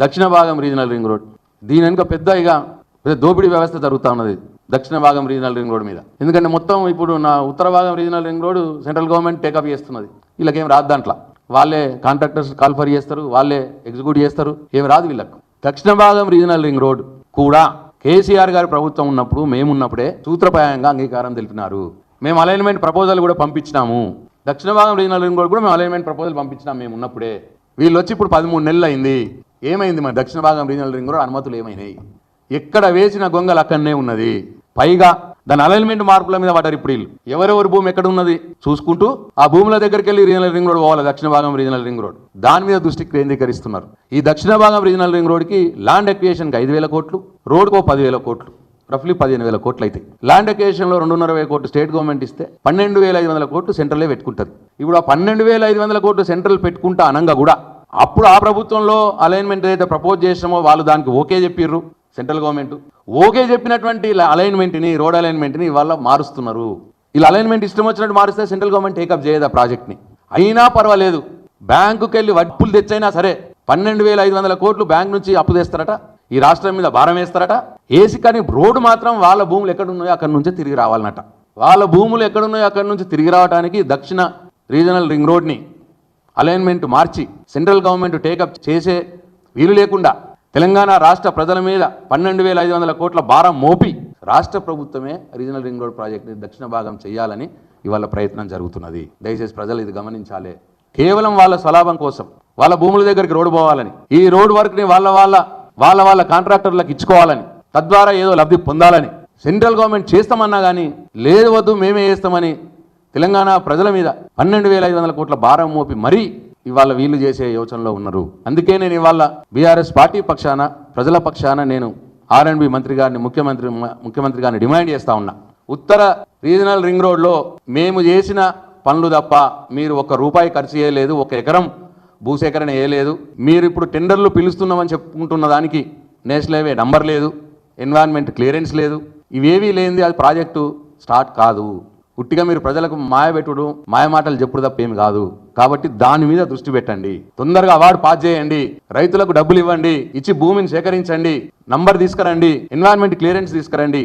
దక్షిణ భాగం regional ring road. దీని వెనుక పెద్ద ఇక పెద్ద దోపిడీ వ్యవస్థ జరుగుతూ ఉన్నది. దక్షిణ భాగం రీజనల్ రింగ్ రోడ్ మీద. ఎందుకంటే మొత్తం ఇప్పుడు నా ఉత్తర భాగం regional ring road central government take up చేస్తున్నది. వీళ్ళకేం రాదు దాంట్లో. వాళ్ళే కాంట్రాక్టర్స్ కాల్ఫర్ చేస్తారు వాళ్ళే ఎగ్జిక్యూట్ చేస్తారు ఏం రాదు వీళ్ళకు. దక్షిణ భాగం రీజనల్ రింగ్ రోడ్ కూడా కేసీఆర్ గారి ప్రభుత్వం ఉన్నప్పుడు మేమున్నప్పుడే సూత్రప్రాయంగా అంగీకారం తెలిపినారు. మేము అలైన్మెంట్ ప్రపోజల్ కూడా పంపించినాము. దక్షిణ భాగం రీజనల్ రింగ్ రోడ్ కూడా మేము అలైన్మెంట్ ప్రపోజల్ పంపించినాం మేము ఉన్నప్పుడే వీళ్ళు వచ్చి ఇప్పుడు పదమూడు నెలలు అయింది ఏమైంది మరి? దక్షిణ భాగం రీజనల్ రింగ్ రోడ్ అనుమతులు ఏమైనాయి? ఎక్కడ వేసిన గొంగలు అక్కడనే ఉన్నది. పైగా దాని అలైన్మెంట్ మార్పుల మీద పడ్డారు ఇప్పుడు వీళ్ళు. ఎవరెవరి భూమి ఎక్కడ ఉన్నది? చూసుకుంటూ ఆ భూముల దగ్గరికి వెళ్ళి రీజనల్ రింగ్ రోడ్ పోవాలి దక్షిణ భాగం రీజనల్ రింగ్ రోడ్ దాని మీద దృష్టి కేంద్రీకరిస్తున్నారు. ఈ దక్షిణ భాగం రీజనల్ రింగ్ రోడ్కి ల్యాండ్ ఎక్వియేషన్కి ఐదు వేల కోట్లు రోడ్కు పదివేల కోట్లు రఫ్లీ పదిహేను వేల కోట్లు అయితే. ల్యాండ్ ఎక్వియేషన్లో రెండున్నర వేల కోట్లు స్టేట్ గవర్నమెంట్ ఇస్తే పన్నెండు వేల ఐదు వందల కోట్లు సెంట్రలే పెట్టుకుంటుంది. ఇప్పుడు ఆ పన్నెండు వేల ఐదు వందల కోట్లు సెంట్రల్ పెట్టుకుంటా అనంగా కూడా అప్పుడు ఆ ప్రభుత్వంలో అలైన్మెంట్ ఏదైతే ప్రపోజ్ చేసామో వాళ్ళు దానికి ఓకే చెప్పిర్రు సెంట్రల్ గవర్నమెంట్ ఓకే చెప్పినటువంటి అలైన్మెంట్ని రోడ్ అలైన్మెంట్ని వాళ్ళ మారుస్తున్నారు. ఇలా అలైన్మెంట్ ఇష్టం వచ్చినట్టు మారిస్తే సెంట్రల్ గవర్నమెంట్ టేకప్ చేయదు ఆ ప్రాజెక్ట్ని అయినా పర్వాలేదు. బ్యాంకుకి వెళ్ళి వడ్పులు తెచ్చైనా సరే పన్నెండు వేల ఐదు వందల కోట్లు బ్యాంక్ నుంచి అప్పు తెస్తారట ఈ రాష్ట్రం మీద భారం వేస్తారట. వేసి కానీ రోడ్డు మాత్రం వాళ్ళ భూములు ఎక్కడున్నాయో అక్కడి నుంచే తిరిగి రావాలన్నట. వాళ్ళ భూములు ఎక్కడున్నాయో అక్కడి నుంచి తిరిగి రావడానికి దక్షిణ రీజనల్ రింగ్ రోడ్ని అలైన్మెంట్ మార్చి సెంట్రల్ గవర్నమెంట్ టేకప్ చేసే వీలు లేకుండా తెలంగాణ రాష్ట్ర ప్రజల మీద పన్నెండు వేల ఐదు వందల కోట్ల భారం మోపి రాష్ట్ర ప్రభుత్వమే రీజనల్ రింగ్ రోడ్ ప్రాజెక్ట్ని దక్షిణ భాగం చేయాలని ఇవాళ ప్రయత్నం జరుగుతున్నది. దయచేసి ప్రజలు ఇది గమనించాలి. కేవలం వాళ్ళ స్వలాభం కోసం వాళ్ళ భూముల దగ్గరికి రోడ్డు పోవాలని ఈ రోడ్ వర్క్ని వాళ్ళ వాళ్ళ వాళ్ళ వాళ్ళ కాంట్రాక్టర్లకు ఇచ్చుకోవాలని తద్వారా ఏదో లబ్ధి పొందాలని సెంట్రల్ గవర్నమెంట్ చేస్తామన్నా కానీ లేదు వద్దు మేమే చేస్తామని తెలంగాణ ప్రజల మీద పన్నెండు వేల ఐదు వందల కోట్ల భారం మోపి మరీ ఇవాళ వీళ్ళు చేసే యోచనలో ఉన్నారు. అందుకే నేను ఇవాళ బీఆర్ఎస్ పార్టీ పక్షాన ప్రజల పక్షాన నేను ఆర్ఎండ్బి మంత్రి గారిని ముఖ్యమంత్రి ముఖ్యమంత్రి గారిని డిమాండ్ చేస్తా ఉన్నా. ఉత్తర రీజనల్ రింగ్ రోడ్లో మేము చేసిన పనులు తప్ప మీరు ఒక్క రూపాయి ఖర్చు చేయలేదు ఒక ఎకరం భూసేకరణ చేయలేదు. మీరు ఇప్పుడు టెండర్లు పిలుస్తున్నామని చెప్పుకుంటున్న దానికి నేషనల్ హైవే నంబర్ లేదు ఎన్వైర్న్మెంట్ క్లియరెన్స్ లేదు. ఇవేవీ లేనిది అది ప్రాజెక్టు స్టార్ట్ కాదు. ఉట్టిగా మీరు ప్రజలకు మాయబెట్టుడు మాయ మాటలు చెప్పుడు తప్ప ఏమి కాదు. కాబట్టి దాని మీద దృష్టి పెట్టండి. తొందరగా అవార్డు పాస్ చేయండి. రైతులకు డబ్బులు ఇవ్వండి. ఇచ్చి భూమిని సేకరించండి. నంబర్ తీసుకురండి. ఎన్వైరన్మెంట్ క్లియరెన్స్ తీసుకురండి.